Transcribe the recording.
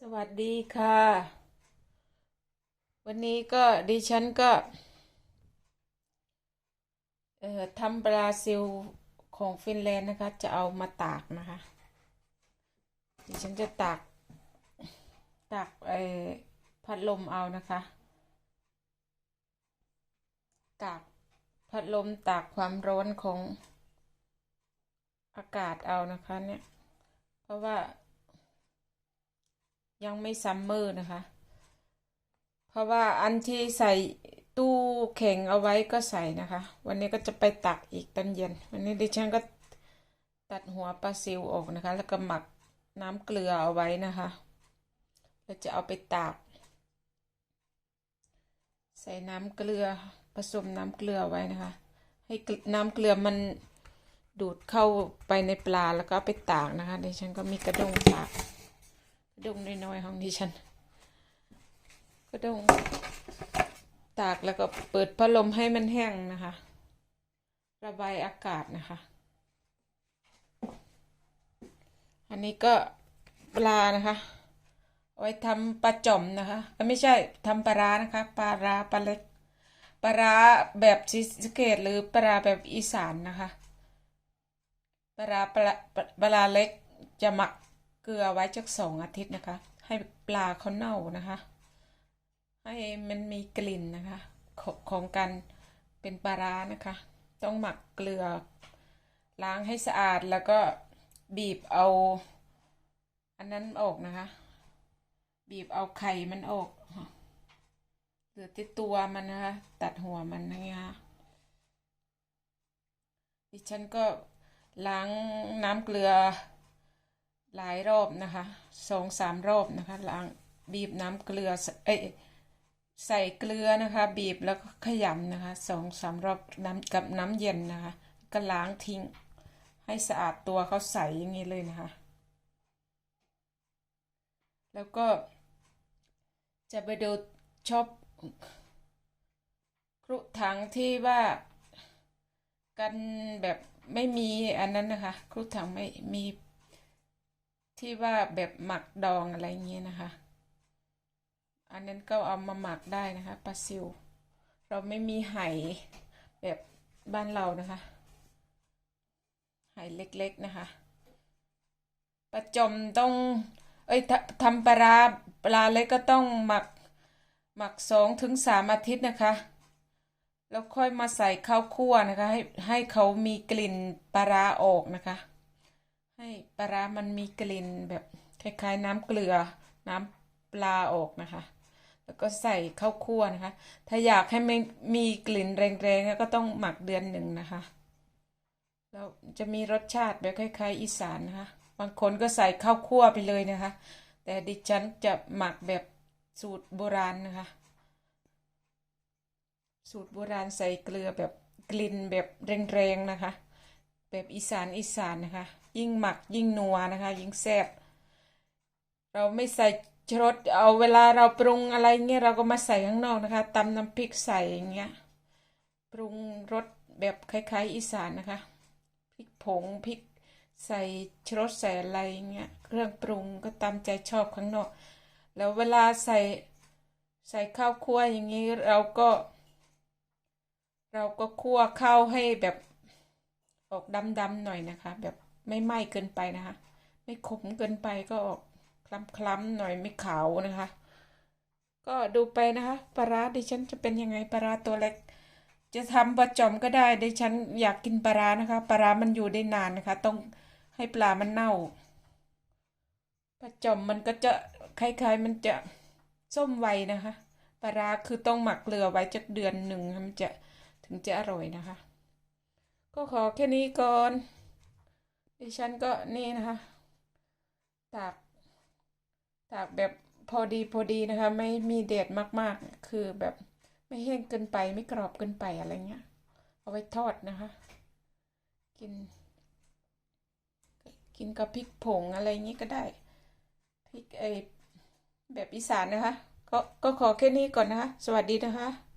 สวัสดีค่ะ วันนี้ก็ดิฉันก็ เอ่อทำบราซิลของฟินแลนด์นะคะ จะเอามาตากนะคะ ดิฉันจะตาก ตากเอ่อพัดลมเอานะคะ ตากพัดลมตากความร้อนของอากาศเอานะคะเนี่ย เพราะว่า ยังไม่ซัมเมอร์นะคะ เพราะว่าอันที่ใส่ตู้แข็งเอาไว้ก็ใส่นะคะ วันนี้ก็จะไปตักอีกตอนเย็น วันนี้ดิฉันก็ตัดหัวปลาซิวออกนะคะ แล้วก็หมักน้ำเกลือเอาไว้นะคะแล้วจะเอาไปตาก ใส่น้ำเกลือผสมน้ำเกลือไว้นะคะ ให้น้ำเกลือมันดูดเข้าไปในปลาแล้วก็ไปตากนะคะดิฉันก็มีกระด้งตากก ดงน้อยๆของดิฉันกระดงตากแล้วก็เปิดพัดลมให้มันแห้งนะคะ ระบายอากาศนะคะ อันนี้ก็ปลานะคะไว้ทำปลาจ่อมนะคะไม่ใช่ทำปลานะคะปลาร้าปลาเล็กปลาราแบบศรีสเกษหรือปลาราแบบอีสานนะคะปลาปลาปลาเล็กจะหมัก เกลือไว้จักสองอาทิตย์นะคะ ให้ปลาเขาเน่านะคะ ให้มันมีกลิ่นนะคะของของการเป็นปลาร้านะคะ ต้องหมักเกลือล้างให้สะอาดแล้วก็บีบเอา อันนั้นออกนะคะ บีบเอาไข่มันออกเหลือที่ตัวมันนะคะ ตัดหัวมันนะคะดิฉันก็ล้างน้ำเกลือ หลายรอบนะคะสองสามรอบนะคะล้างบีบน้ำเกลือเอ้ยใส่เกลือนะคะ บีบแล้วก็ขยำนะคะสองสามรอบน้ำกับน้ำเย็นนะคะ ก็ล้างทิ้ง ให้สะอาดตัวเขาใสอย่างนี้เลยนะคะ แล้วก็จะไปดูชอบครุถังที่ว่ากันแบบไม่มีอันนั้นนะคะ ครุถังไม่มี ที่ว่าแบบหมักดองอะไรเงี้ยนะคะ อันนั้นก็เอามาหมักได้นะคะปลาซิว เราไม่มีไหแบบบ้านเรานะคะ ไหเล็กๆนะคะปลาจมต้องเอ้ยทำปลาปลาเล็กก็ต้องหมักหมักสองถึงสามอาทิตย์นะคะ แล้วค่อยมาใส่ข้าวคั่วนะคะ ให้ให้เขามีกลิ่นปลาออกนะคะ ให้ปลาร้ามันมีกลิ่นแบบคล้ายๆ น้ำเกลือ น้ำปลาออกนะคะ แล้วก็ใส่ข้าวคั่วนะคะ ถ้าอยากให้ไม่มีกลิ่นแรงๆก็ต้องหมักเดือนหนึ่งนะคะแล้วจะมีรสชาติแบบคล้ายๆ อีสานนะคะ บางคนก็ใส่ข้าวคั่วไปเลยนะคะ แต่ดิฉันจะหมักแบบสูตรโบราณนะคะ สูตรโบราณใส่เกลือแบบกลิ่นแบบแรงๆนะคะ แบบอีสานอีสานนะคะ ยิ่งหมักยิ่งนัวนะคะ ยิ่งแซ่บเราไม่ใส่ชรสเอาเวลาเราปรุงอะไรเงี้ยเราก็มาใส่ข้างนอกนะคะตำน้ำพริกใส่อย่างเงี้ยปรุงรสแบบคล้าย ๆ อีสานนะคะพริกผงพริกใส่ชรสใส่อะไรเงี้ยเครื่องปรุงก็ตามใจชอบข้างนอก แล้วเวลาใส่ใส่ข้าวคั่วอย่างนี้เราก็ เราก็คั่วข้าวให้แบบออกดำๆหน่อยนะคะ แบบ ไม่ไหม้เกินไปนะคะ ไม่ขมเกินไปก็ออกคล้ำๆหน่อยไม่ขาวนะคะ ก็ดูไปนะคะปลาร้าดิฉันจะเป็นยังไงปลาร้าตัวเล็ก จะทำปลาจอมก็ได้ดิฉันอยากกินปลาร้านะคะปลาร้ามันอยู่ได้นานนะคะ ต้องให้ปลามันเน่าปลาจอมมันก็จะคล้ายๆมันจะส้มไวนะคะปลาร้าคือต้องหมักเกลือไว้จักเดือนหนึ่งมันจะถึงจะอร่อยนะคะ ก็ขอแค่นี้ก่อน ดิฉันก็นี่นะคะ ตาก ตากแบบพอดีพอดีนะคะ ไม่มีแดดมากๆ คือแบบไม่แห้งเกินไปไม่กรอบเกินไปอะไรเงี้ย เอาไว้ทอดนะคะ กิน กินกับพริกผงอะไรเงี้ก็ได้พริกไอแบบอีสานนะคะ ก็ก็ขอแค่นี้ก่อนนะคะ สวัสดีนะคะ